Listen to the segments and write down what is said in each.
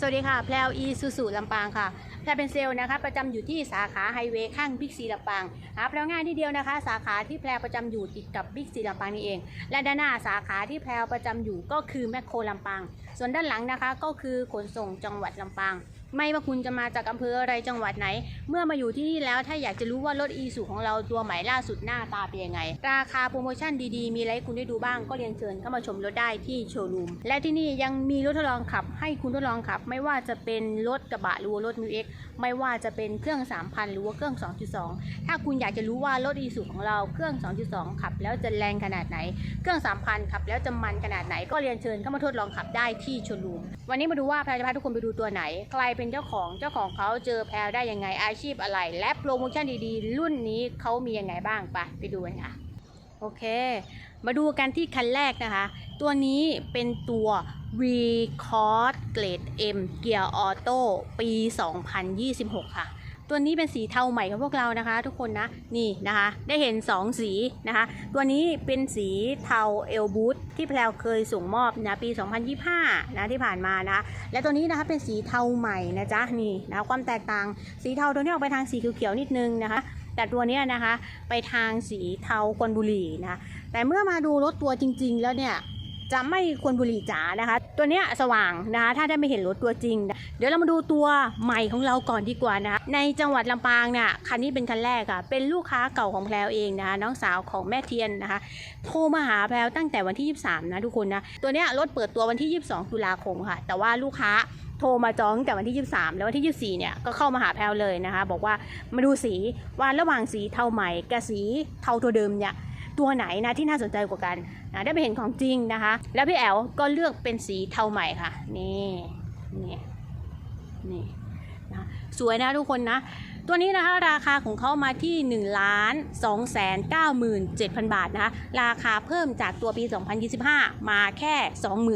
สวัสดีค่ะ แพลวอีซูซูลำปางค่ะ แพลวเป็นเซลล์นะคะ ประจำอยู่ที่สาขาไฮเวย์ข้างบิ๊กซีลำปางหาแพลวง่ายที่เดียวนะคะ สาขาที่แพลวประจำอยู่ติดกับบิ๊กซีลำปางนี่เอง และด้านหน้าสาขาที่แพลวประจำอยู่ก็คือแมคโครลำปาง ส่วนด้านหลังนะคะก็คือขนส่งจังหวัดลำปาง ไม่ว่าคุณจะมาจากอำเภออะไรจังหวัดไหน เมื่อมาอยู่ที่นี่แล้วถ้าอยากจะรู้ว่ารถอีซูของเราตัวใหม่ล่าสุดหน้าตาเป็นยังไง ราคาโปรโมชั่นดีๆ มีอะไรให้คุณได้ดูบ้างก็เรียนเชิญเข้ามาชมรถได้ที่โชว์รูมและที่นี่ยังมีรถทดลองขับ ให้คุณทดลองขับ ไม่ว่าจะเป็นรถกระบะหรือว่ารถมิวเอ็กไม่ว่าจะเป็นเครื่อง 3,000 หรือว่าเครื่อง 2.2 ถ้าคุณอยากจะรู้ว่ารถอีซูของเราเครื่อง 2.2 ขับ แล้วจะแรงขนาดไหน เครื่อง 3,000 ขับ แล้วจะมันขนาดไหนก็เรียนเชิญเข้ามาทดลองขับได้ที่โชว์รูมวันนี้มาดูว่าแพรจะพาทุกคนไปดูตัวไหนใครเป็นเจ้าของเจ้าของเขาเจอแพรได้ยังไงอาชีพอะไร และโปรโมชั่นดีๆ รุ่นนี้เขามียังไงบ้างไปไปดูกันค่ะโอเค มาดูกันที่คันแรกนะคะ ตัวนี้เป็นตัว v c o r d Grade M เกียร์ออโต้ปี 2026 ค่ะ ตัวนี้เป็นสีเทาใหม่ของพวกเรานะคะ ทุกคนนะนี่นะคะ ได้เห็น 2 สีนะคะ ตัวนี้เป็นสีเทาเอลบูทที่แพลวเคยส่งมอบนะปี 2025 นะที่ผ่านมานะและตัวนี้นะคะเป็นสีเทาใหม่นะจ๊ะนี่นะความแตกต่างสีเทาตัวนี้ออกไปทางสีเขียวๆนิดนึงนะคะแต่ตัวนี้นะคะไปทางสีเทากวนบุหรี่นะแต่เมื่อมาดูรถตัวจริง ๆ แล้วเนี่ย จะไม่ควรบุหรี่จ๋านะคะ ตัวเนี้ยสว่างนะคะ ถ้าได้ไม่เห็นรถตัวจริงนะเดี๋ยวเรามาดูตัวใหม่ของเราก่อนดีกว่านะคะในจังหวัดลำปางเนี่ยคันนี้เป็นคันแรกค่ะเป็นลูกค้าเก่าของแพลวเองนะคะ น้องสาวของแม่เทียนนะคะโทรมาหาแพลวตั้งแต่วันที่ 23 นะทุกคนนะตัวเนี้ยรถเปิดตัววันที่ 22 ตุลาคมค่ะ แต่ว่าลูกค้าโทรมาจองตั้งแต่วันที่ 23 แล้ววันที่ 24 เนี่ยก็เข้ามาหาแพลวเลยนะคะ บอกว่ามาดูสีว่าระหว่างสีเทาใหม่กับสีเทาตัวเดิมเนี่ย ตัวไหนนะที่น่าสนใจกว่ากันนะได้ไปเห็นของจริงนะคะ แล้วพี่แอลก็เลือกเป็นสีเทาใหม่ค่ะ นี่นี่นี่นะสวยนะทุกคนนะ ตัวนี้นะคะราคาของเขามาที่1นึ่งล้านสองแสนเก้าหมื่นเจ็ดพันบาทนะคะราคาเพิ่มจากตัวปี 2025 มาแค่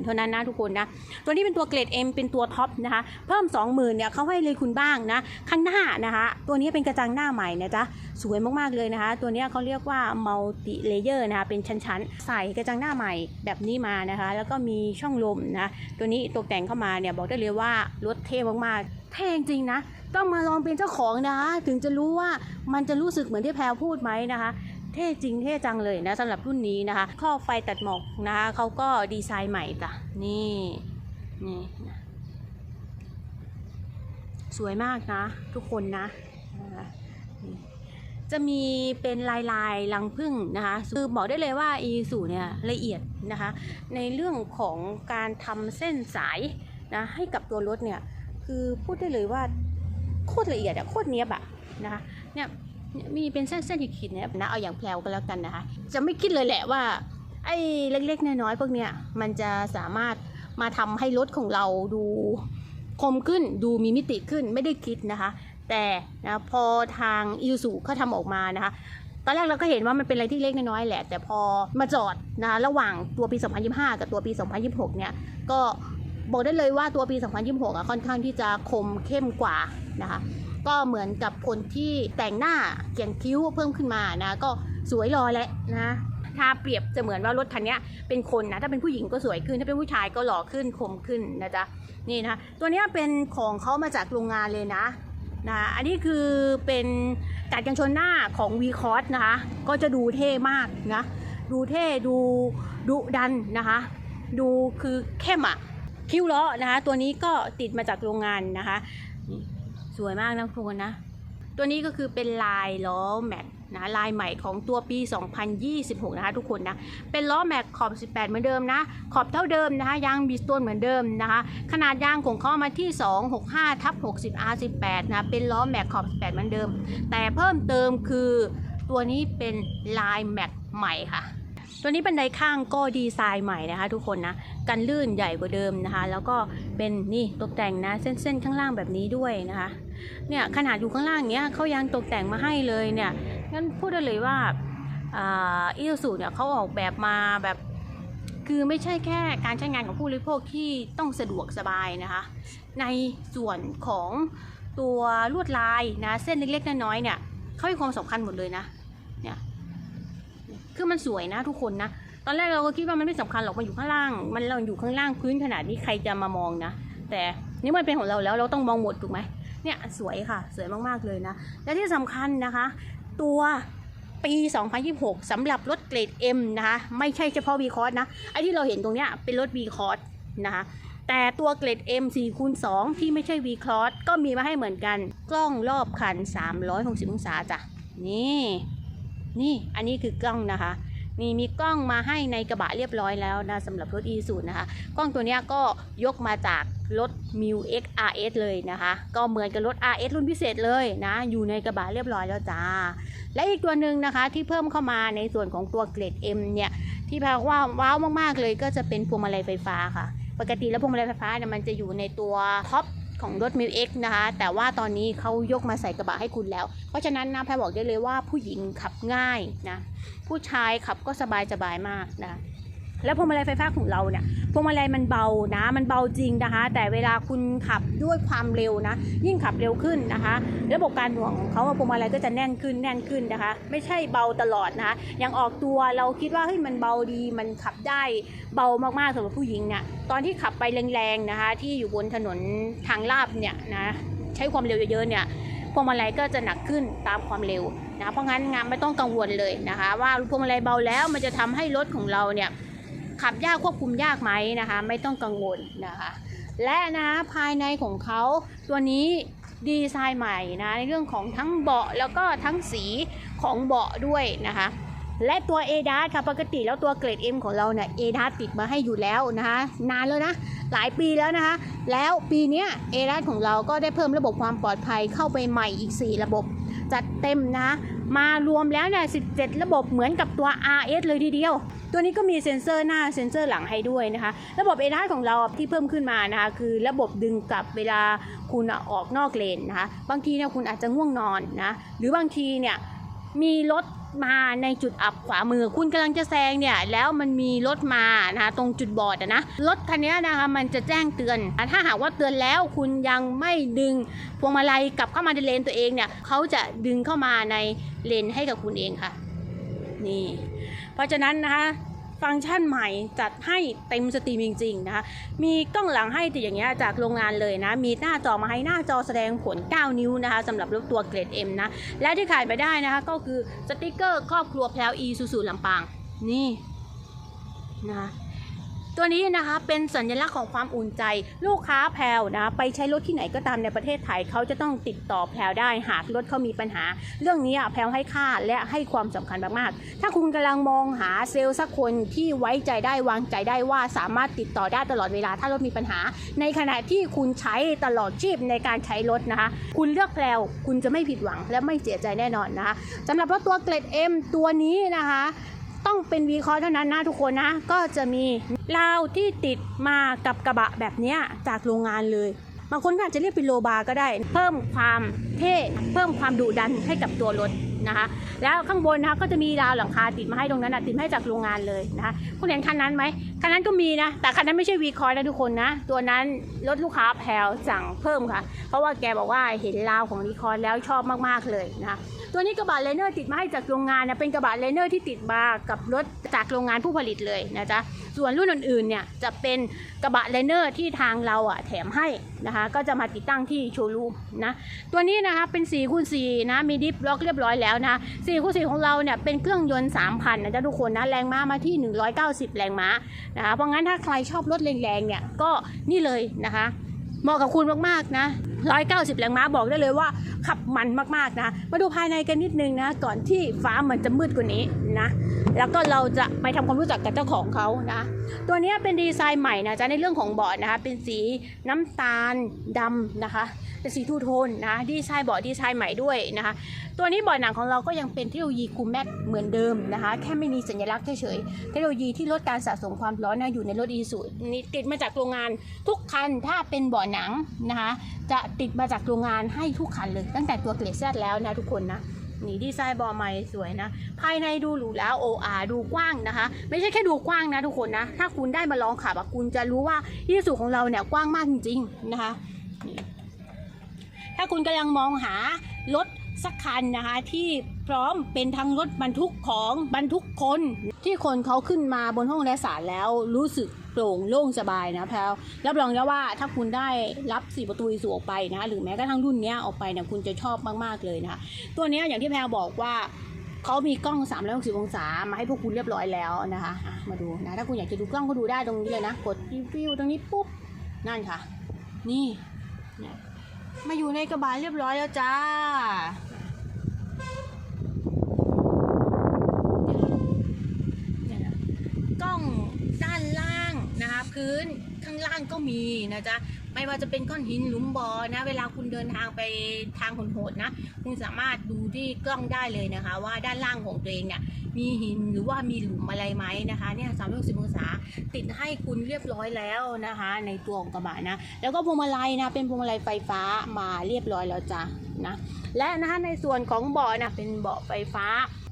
20,000 เท่านั้นนะทุกคนนะตัวนี้เป็นตัวเกรด M เป็นตัวท็อปนะคะเพิ่ม 20,000เนี่ยเขาให้เลยคุณบ้างนะข้างหน้านะคะตัวนี้เป็นกระจังหน้าใหม่นะจ๊ะสวยมากๆเลยนะคะ ตัวนี้เขาเรียกว่า multi layer นะคะเป็นชั้นๆ ใส่กระจังหน้าใหม่แบบนี้มานะคะ แล้วก็มีช่องลมนะตัวนี้ตกแต่งเข้ามาเนี่ยบอกได้เลยว่ารถเท่มากๆ เท่จริงนะ ต้องมาลองเป็นเจ้าของนะคะถึงจะรู้ว่ามันจะรู้สึกเหมือนที่แพรพูดไหมนะคะ เท่จริงเท่จังเลยนะสำหรับรุ่นนี้นะคะข้อไฟตัดหมอกนะคะเขาก็ดีไซน์ใหม่จ้ะนี่นี่สวยมากนะ ทุกคนนะจะมีเป็นลายลายรังผึ้งนะคะ คือบอกได้เลยว่าอีสูเนี่ยละเอียดนะคะ ในเรื่องของการทำเส้นสายนะให้กับตัวรถเนี่ย คือพูดได้เลยว่าโคตรละเอียดอะโคตรเนี้ยบอะนะคะเนี่ยมีเป็นเส้นๆขีดๆเนี่ยนะเอาอย่างแพลวก็แล้วกันนะคะ จะไม่คิดเลยแหละว่า ไอ้เล็กๆน้อยๆพวกเนี้ยมันจะสามารถมาทำให้รถของเราดูคมขึ้นดูมีมิติขึ้นไม่ได้คิดนะคะ แต่นะพอทางอิสุเขาทำออกมานะคะตอนแรกเราก็เห็นว่ามันเป็นอะไรที่เล็กน้อยแหละ แต่พอมาจอดนะะระหว่างตัวปี 2025 กับตัวปี 2026 เนี่ยก็ บอกได้เลยว่าตัวปี 2026อะค่อนข้างที่จะคมเข้มกว่านะคะก็เหมือนกับคนที่แต่งหน้าเขียนคิ้วเพิ่มขึ้นมานะก็สวยรอแหละนะถ้าเปรียบจะเหมือนว่ารถคันนี้เป็นคนนะถ้าเป็นผู้หญิงก็สวยขึ้น ถ้าเป็นผู้ชายก็หล่อขึ้นคมขึ้นนะจ๊ะนี่นะตัวนี้เป็นของเขามาจากโรงงานเลยนะนะอันนี้คือเป็นกัดกันชนหน้าของ v c o s นะคะก็จะดูเท่มากนะดูเท่ดูดุดันนะคะ ดูคือเข้มอะ คิ้วล้อนะคะ ตัวนี้ก็ติดมาจากโรงงานนะคะ สวยมากนะทุกคนนะ ตัวนี้ก็คือเป็นลายล้อแม็กนะลายใหม่ของตัวปี 2026 นะคะทุกคนนะ เป็นล้อแม็กขอบ 18 เหมือนเดิมนะ ขอบเท่าเดิมนะคะ ยางบีสโตนเหมือนเดิมนะคะ ขนาดยางของเขามาที่ 265ทับ60 R18 นะ เป็นล้อแม็กขอบ 18 เหมือนเดิม แต่เพิ่มเติมคือตัวนี้เป็นลายแม็กใหม่ค่ะ ตัวนี้บันไดข้างก็ดีไซน์ใหม่นะคะทุกคนนะ กันลื่นใหญ่กว่าเดิมนะคะ แล้วก็เป็นนี่ตกแต่งนะเส้นๆข้างล่างแบบนี้ด้วยนะคะเนี่ยขนาดอยู่ข้างล่างเนี้ยเขายังตกแต่งมาให้เลยเนี่ยงั้นพูดได้เลยว่าอีซูซูเนี่ยเขาออกแบบมาแบบคือไม่ใช่แค่การใช้งานของผู้บริโภคที่ต้องสะดวกสบายนะคะ ในส่วนของตัวลวดลายนะเส้นเล็กๆน้อยๆเนี่ยเขาให้ความสำคัญหมดเลยนะเนี่ยคือมันสวยนะทุกคนนะ ตอนแรกเราก็คิดว่ามันไม่สำคัญหรอกมันอยู่ข้างล่าง มันเราอยู่ข้างล่างพื้นขนาดนี้ใครจะมามองนะ แต่นี่มันเป็นของเราแล้วเราต้องมองหมดถูกไหมเนี่ยสวยค่ะ สวยมากๆเลยนะ และที่สำคัญนะคะ ตัวปี 2026สำหรับรถเกรด M นะคะ ไม่ใช่เฉพาะ V Cross นะไอ้ที่เราเห็นตรงเนี้ยเป็นรถ V Cross นะคะแต่ตัวเกรด M 4คูณ2ที่ไม่ใช่ V Cross ก็มีมาให้เหมือนกันกล้องรอบคัน 360 องศาจ้ะนี่นี่อันนี้คือกล้องนะคะ นี่มีกล้องมาให้ในกระบะเรียบร้อยแล้วนะสำหรับรถ e สูนะคะ กล้องตัวนี้ก็ยกมาจากรถ m i u X RS เลยนะคะ ก็เหมือนกับรถ RS รุ่นพิเศษเลยนะ อยู่ในกระบะเรียบร้อยแล้วจ้า และอีกตัวหนึ่งนะคะที่เพิ่มเข้ามาในส่วนของตัวเกรด M เนี่ยที่แปลว่าว้าวมากๆเลยก็จะเป็นพวงมาลัยไฟฟ้าค่ะ ปกติแล้วพวงมาลัยไฟฟ้าเนี่ยมันจะอยู่ในตัวท็อป ของรถมิวเอ็กนะคะ แต่ว่าตอนนี้เขายกมาใส่กระบะให้คุณแล้ว เพราะฉะนั้นนะแพรบอกได้เลยว่าผู้หญิงขับง่ายนะผู้ชายขับก็สบายสบายมากนะ แล้วพวงมาลัยไฟฟ้าของเราเนี่ยพวงมาลัยมันเบานะ มันเบาจริงนะคะ แต่เวลาคุณขับด้วยความเร็วนะ ยิ่งขับเร็วขึ้นนะคะ ระบบการหน่วงของเขาพวงมาลัยก็จะแน่นขึ้นแน่นขึ้นนะคะ ไม่ใช่เบาตลอดนะคะอย่างออกตัวเราคิดว่าเฮ้ยมันเบาดีมันขับได้เบามากๆสำหรับผู้หญิงเนี่ยตอนที่ขับไปแรงๆนะคะ ที่อยู่บนถนนทางลาบเนี่ยนะใช้ความเร็วเยอะๆเนี่ยพวงมาลัยก็จะหนักขึ้นตามความเร็วนะเพราะงั้นงานไม่ต้องกังวลเลยนะคะ ว่าพวงมาลัยเบาแล้วมันจะทำให้รถของเราเนี่ย ขับยากควบคุมยากไหมนะคะ ไม่ต้องกังวลนะคะ และนะภายในของเขาตัวนี้ดีไซน์ใหม่นะในเรื่องของทั้งเบาะแล้วก็ทั้งสีของเบาะด้วยนะคะ และตัว a d a s ค่ะปกติแล้วตัวเกรด M ของเราเนี่ย a d a s ติดมาให้อยู่แล้วนะคะ นานแล้วนะ หลายปีแล้วนะคะ แล้วปีนี้ย a d a s ของเราก็ได้เพิ่มระบบความปลอดภัยเข้าไปใหม่อีก 4 ระบบ จัดเต็มนะมารวมแล้วเนี่ย 17 ระบบเหมือนกับตัว RS เลยทีเดียว ตัวนี้ก็มีเซ็นเซอร์หน้าเซ็นเซอร์หลังให้ด้วยนะคะ ระบบ a d a s ของเราที่เพิ่มขึ้นมานะคะคือระบบดึงกลับเวลาคุณออกนอกเลนนะคะ บางทีเนี่ยคุณอาจจะง่วงนอนนะ หรือบางทีเนี่ยมีรถ มาในจุดอับขวามือ คุณกำลังจะแซงเนี่ยแล้วมันมีรถมานะคะตรงจุดบอดนะรถคันนี้นะคะมันจะแจ้งเตือน ถ้าหากว่าเตือนแล้วคุณยังไม่ดึงพวงมาลัยกลับเข้ามาในเลนตัวเองเนี่ยเขาจะดึงเข้ามาในเลนให้กับคุณเองค่ะ นี่ เพราะฉะนั้นนะคะ ฟังก์ชันใหม่จัดให้เต็มสตรีมจริงๆนะคะมีกล้องหลังให้ติดอย่างเงี้ยจากโรงงานเลยนะ มีหน้าจอมาให้หน้าจอแสดงผล 9 นิ้วนะคะสำหรับรถตัวเกรด M นะและที่ขายไปได้นะคะก็คือสติกเกอร์ครอบครัวแพลว E สูสูลำปางนี่นะคะ ตัวนี้นะคะเป็นสัญลักษณ์ของความอุ่นใจ ลูกค้าแพลวนะไปใช้รถที่ไหนก็ตามในประเทศไทยเขาจะต้องติดต่อแพลวได้หากรถเขามีปัญหา เรื่องนี้อะแพลวให้ค่าและให้ความสำคัญมากๆ ถ้าคุณกำลังมองหาเซลล์สักคนที่ไว้ใจได้วางใจได้ว่าสามารถติดต่อได้ตลอดเวลาถ้ารถมีปัญหา ในขณะที่คุณใช้ตลอดชีพในการใช้รถนะคะ คุณเลือกแพลวคุณจะไม่ผิดหวังและไม่เสียใจแน่นอนนะคะสำหรับรถตัวเกรด M ตัวนี้นะคะ ต้องเป็นวีคอเท่านั้นนะทุกคนนะ ก็จะมีราวที่ติดมากับกระบะแบบนี้จากโรงงานเลยบางคนก็อาจจะเรียกเป็นโลบาร์ก็ได้ เพิ่มความเท่เพิ่มความดุดันให้กับตัวรถนะคะ แล้วข้างบนนะคะก็จะมีราวหลังคาติดมาให้ตรงนั้นนะติดให้จากโรงงานเลยนะคะคุณเห็นคันนั้นไหมคันนั้นก็มีนะแต่คันนั้นไม่ใช่วีคอยนะทุกคนนะตัวนั้นรถลูกค้าแพลวสั่งเพิ่มค่ะ เพราะว่าแกบอกว่าเห็นราวของวีคอยแล้วชอบมากๆเลยนะคะ ตัวนี้กระบะเลเนอร์ติดมาให้จากโรงงานนะเป็นกระบะเลเนอร์ที่ติดมากับรถจากโรงงานผู้ผลิตเลยนะจ๊ะส่วนรุ่นอื่นๆเนี่ยจะเป็นกระบะเลเนอร์ที่ทางเราอะแถมให้นะคะก็จะมาติดตั้งที่โชว์รูมนะตัวนี้นะคะเป็น4คูณ4นะมีดิฟล็อกเรียบร้อยแล้วนะ4คูณ4ของเราเนี่ยเป็นเครื่องยนต์3,000นะจ๊ะทุกคนนะแรงม้ามาที่ 190 แรงม้านะคะเพราะงั้นถ้าใครชอบรถแรงๆเนี่ยก็นี่เลยนะคะเหมาะกับคุณมากๆนะ 190 แรงม้าบอกได้เลยว่าขับมันมากๆนะ มาดูภายในกันนิดนึงนะ ก่อนที่ฟ้ามันจะมืดกว่านี้นะ แล้วก็เราจะไปทำความรู้จักกับเจ้าของเขานะ ตัวนี้เป็นดีไซน์ใหม่นะจ๊ะในเรื่องของเบาะนะคะ เป็นสีน้ำตาลดำนะคะ เป็นสีทูโทนนะดีไซน์เบาะดีไซน์ใหม่ด้วยนะคะ ตัวนี้เบาะหนังของเราก็ยังเป็นเทคโนโลยีคูแม็กเหมือนเดิมนะคะ แค่ไม่มีสัญลักษณ์เฉยๆเทคโนโลยีที่ลดการสะสมความร้อนนะอยู่ในรถอีซูนี่ติดมาจากโรงงานทุกคันถ้าเป็นเบาะหนังนะคะ จะติดมาจากโรงงานให้ทุกคันเลย ตั้งแต่ตัวเกรดแซดแล้วนะทุกคนนะนี่ดีไซน์บาะใหม่สวยนะ ภายในดูหรูแล้ว OR ดูกว้างนะคะ ไม่ใช่แค่ดูกว้างนะทุกคนนะ ถ้าคุณได้มาลองขับคุณจะรู้ว่าอีซูของเราเนี่ยกว้างมากจริงๆนะคะ ถ้าคุณกำลังมองหารถสักคันนะคะ ที่พร้อมเป็นทั้งรถบรรทุกของบรรทุกคน ที่คนเขาขึ้นมาบนห้องโดยสารแล้วรู้สึกโปร่งโล่งสบายนะแพลวรับรองได้ว่าถ้าคุณได้รับสี่ประตูอีสูออกไปนะหรือแม้กระทั่งรุ่นนี้ออกไปเนี่ยคุณจะชอบมากๆเลยนะคะตัวนี้อย่างที่แพลวบอกว่าเขามีกล้อง 360 องศา มาให้พวกคุณเรียบร้อยแล้วนะคะะมาดูนะ ถ้าคุณอยากจะดูกล้องก็ดูได้ตรงนี้เลยนะ กดรีวิวตรงนี้ปุ๊บ นั่นค่ะ นี่เนี่ย มาอยู่ในกระบะเรียบร้อยแล้วจ้า กล้องด้านล่างนะคะพื้นข้างล่างก็มีนะจ๊ะ ไม่ว่าจะเป็นก้อนหินหลุมบอ่อนะ เวลาคุณเดินทางไปทางโหดๆนะ คุณสามารถดูที่กล้องได้เลยนะคะ ว่าด้านล่างของตัวเองเนี่ยมีหินหรือว่ามีหลุมอะไรไหมนะคะเนี่ยสามร้อยสิบองศาติดให้คุณเรียบร้อยแล้วนะคะ ในตัวของกระบะนะ แล้วก็พวงมาลัยนะเป็นพวงมาลัยไฟฟ้ามาเรียบร้อยแล้วจ้ะนะและนะคะในส่วนของเบาะนะเป็นเบาะไฟฟ้า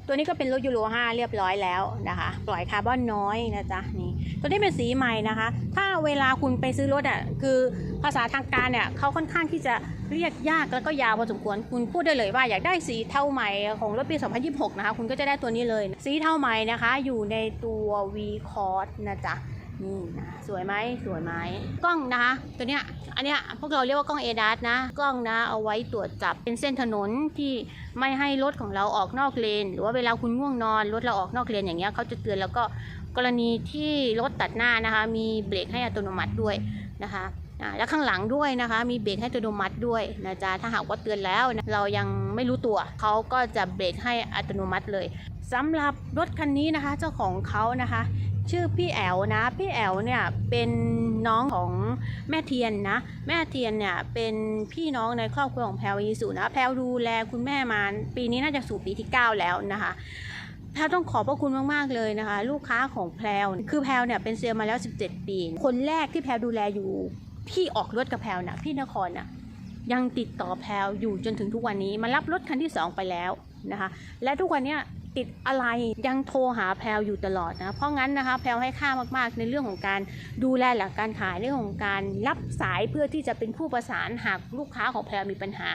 ตัวนี้ก็เป็นรถยูโร5เรียบร้อยแล้วนะคะ ปล่อยคาร์บอนน้อยนะจ๊ะนี่ ตัวนี้เป็นสีใหม่นะคะ ถ้าเวลาคุณไปซื้อรถอะคือภาษาทางการเนี่ยเขาค่อนข้างที่จะเรียกยากแล้วก็ยาวพอสมควรคุณพูดได้เลยว่าอยากได้สีเทาใหม่ของรถปี 2026 นะคะ คุณก็จะได้ตัวนี้เลย สีเทาใหม่นะคะ อยู่ในตัว V c o r s นะจ๊ะนี่นะสวยไหมสวยไหมกล้องนะคะ ตัวเนี้ย อันเนี้ยพวกเราเรียกว่ากล้อง a d a s นะ กล้องนะเอาไว้ตรวจจับเป็นเส้นถนนที่ไม่ให้รถของเราออกนอกเลน หรือว่าเวลาคุณง่วงนอนรถเราออกนอกเลนอย่างเงี้ยเขาจะเตือนแล้วก็กรณีที่รถตัดหน้านะคะ มีเบรกให้อัตโนมัติด้วยนะคะแล้วข้างหลังด้วยนะคะ มีเบรกให้อัตโนมัติด้วยนะจ๊ะถ้าหากว่าเตือนแล้วนะเรายังไม่รู้ตัวเขาก็จะเบรกให้อัตโนมัติเลยสำหรับรถคันนี้นะคะ เจ้าของเขานะคะ ชื่อพี่แอลนะ พี่แอลเนี่ยเป็นน้องของแม่เทียนนะ แม่เทียนเนี่ยเป็นพี่น้องในครอบครัวของแพลวอีสุนะ แพลวดูแลคุณแม่มาปีนี้น่าจะสู่ปีที่ 9 แล้วนะคะแพลต้องขอบพระคุณมาก ๆ เลยนะคะ ลูกค้าของแพลวคือแพลวเนี่ยเป็นเซลล์มาแล้ว 17 ปี คนแรกที่แพลวดูแลอยู่ที่ออกรถกับแพลวนะพี่นครน่ะยังติดต่อแพลวอยู่จนถึงทุกวันนี้มารับรถคันที่ 2 ไปแล้วนะคะ และทุกวันเนี้ย ติดอะไรยังโทรหาแพลวอยู่ตลอดนะเพราะงั้นนะคะแพลวให้ค่ามากๆ ในเรื่องของการดูแลหลังการขายเรื่องของการรับสายเพื่อที่จะเป็นผู้ประสานหากลูกค้าของแพลวมีปัญหา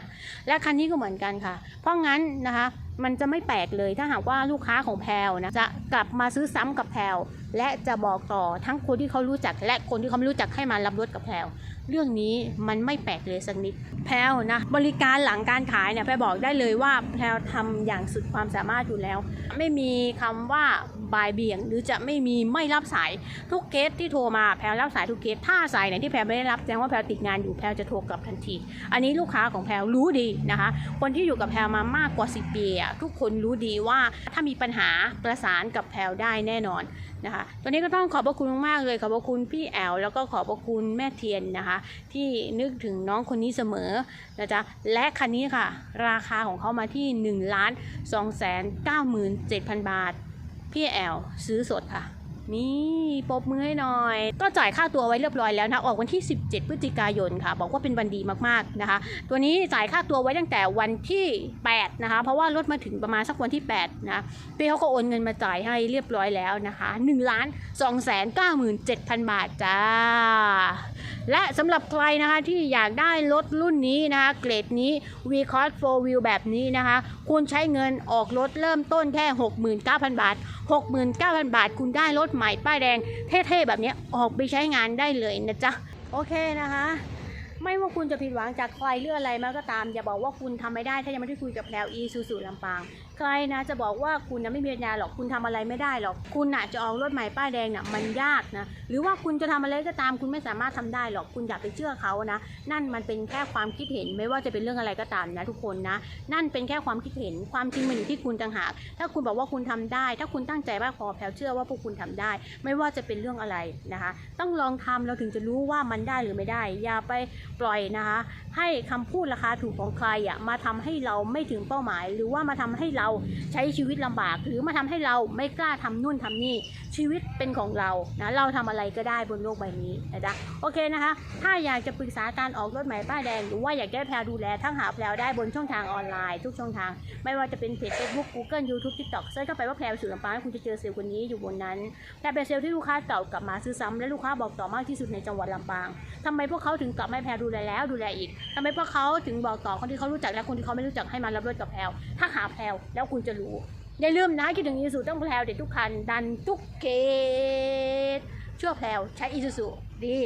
และคันนี้ก็เหมือนกันค่ะ เพราะงั้นนะคะมันจะไม่แปลกเลยถ้าหากว่าลูกค้าของแพลวนะจะกลับมาซื้อซ้ำกับแพลวและจะบอกต่อทั้งคนที่เขารู้จักและคนที่เขาไม่รู้จักให้มารับรถกับแพลว เรื่องนี้มันไม่แปลกเลยสักนิด แพลวนะ บริการหลังการขายเนี่ยแพลบอกได้เลยว่าแพลวทำอย่างสุดความสามารถอยู่แล้ว ไม่มีคำว่าบายเบี่ยง หรือจะไม่มีไม่รับสายทุกเคสที่โทรมาแพลรับสายทุกเคสถ้าสายไหนที่แพลไม่ได้รับแสดงว่าแพลติดงานอยู่แพลจะโทรกลับทันที อันนี้ลูกค้าของแพลรู้ดีนะคะ คนที่อยู่กับแพลมามากกว่า 10 ปีอะทุกคนรู้ดีว่าถ้ามีปัญหาประสานกับแพลได้แน่นอน นะคะตัวนี้ก็ต้องขอบพระคุณมากๆเลยขอบพระคุณพี่แอลแล้วก็ขอบพระคุณแม่เทียนนะคะ ที่นึกถึงน้องคนนี้เสมอนะจ๊ะและคันนี้ค่ะ ราคาของเขามาที่1ล้าน2แสน97,000บาท พี่แอลซื้อสดค่ะ นี่ปบมือให้หน่อย ก็จ่ายค่าตัวไว้เรียบร้อยแล้วนะ ออกวันที่ 17 พฤศจิกายนค่ะ บอกว่าเป็นวันดีมากๆนะคะ ตัวนี้จ่ายค่าตัวไว้ตั้งแต่วันที่ 8 นะคะ เพราะว่ารถมาถึงประมาณสักวันที่ 8 นะพี่เขาก็โอนเงินมาจ่ายให้เรียบร้อยแล้วนะคะ1ล้านสองแสนเก้าหมื่นเจ็ดพันบาทจ้าและสำหรับใครนะคะที่อยากได้รถรุ่นนี้นะคะเกรดนี้ v c o s 4 Wheel แบบนี้นะคะ คุณใช้เงินออกรถเริ่มต้นแค่ 69,000 บาท 69,000 บาท คุณได้รถใหม่ป้ายแดงเท่ๆ แบบนี้ออกไปใช้งานได้เลยนะจ๊ะ โอเคนะคะไม่ว่าคุณจะผิดหวังจากใครเรื่องอะไรมาก็ตาม อย่าบอกว่าคุณทำไม่ได้ถ้ายังไม่ได้คุยกับแพลวอีซูซูลำปาง ใครนะ จะบอกว่าคุณนะไม่มีปัญญาหรอกคุณทำอะไรไม่ได้หรอก คุณน่ะจะออกรถใหม่ป้ายแดงน่ะมันยากนะ หรือว่าคุณจะทำอะไรก็ตามคุณไม่สามารถทำได้หรอกคุณอย่าไปเชื่อเขานะ นั่นมันเป็นแค่ความคิดเห็นไม่ว่าจะเป็นเรื่องอะไรก็ตามนะทุกคนนะ นั่นเป็นแค่ความคิดเห็นความจริงมันอยู่ที่คุณต่างหาก ถ้าคุณบอกว่าคุณทำได้ ถ้าคุณตั้งใจมากพอแพลวเชื่อว่าพวกคุณทำได้ ไม่ว่าจะเป็นเรื่องอะไรนะคะ ต้องลองทำเราถึงจะรู้ว่ามันได้หรือไม่ได้ อย่าไปปล่อยนะคะ ให้คำพูดราคาถูกของใครอะมาทำให้เราไม่ถึงเป้าหมาย หรือว่ามาทำให้เราใช้ชีวิตลำบาก หรือมาทำให้เราไม่กล้าทำนู่นทำนี่ชีวิตเป็นของเรานะเราทำอะไรก็ได้บนโลกใบนี้นะจ๊ะโอเคนะคะ ถ้าอยากจะปรึกษาการออกรถใหม่ป้ายแดงหรือว่าอยากได้แพลดูแลทั้งหาแพลได้บนช่องทางออนไลน์ทุกช่องทาง ไม่ว่าจะเป็นเพจ Facebook Google YouTube TikTok เซิร์ชเข้าไปว่าแพลสู่ลำปางคุณจะเจอเซลล์คนนี้อยู่บนนั้นแพลวเป็นเซลล์ที่ลูกค้าเก่ากลับมาซื้อซ้ำและลูกค้าบอกต่อมากที่สุดในจังหวัดลำปางทำไมพวกเขาถึงกลับมาแพลดูแลแล้วดูแลอีกทำไมพวกเขาถึงบอกต่อคนที่เขารู้จักและคนที่เขาไม่รู้จักให้มารับรถกับแพลถ้าหาแพลแล้วคุณจะรู้ อย่าลืมนะคิดถึงอีสุต้องแพลวเด็ดทุกคัน ดันทุกเกตชั่วแพลวใช้อีซูซูดี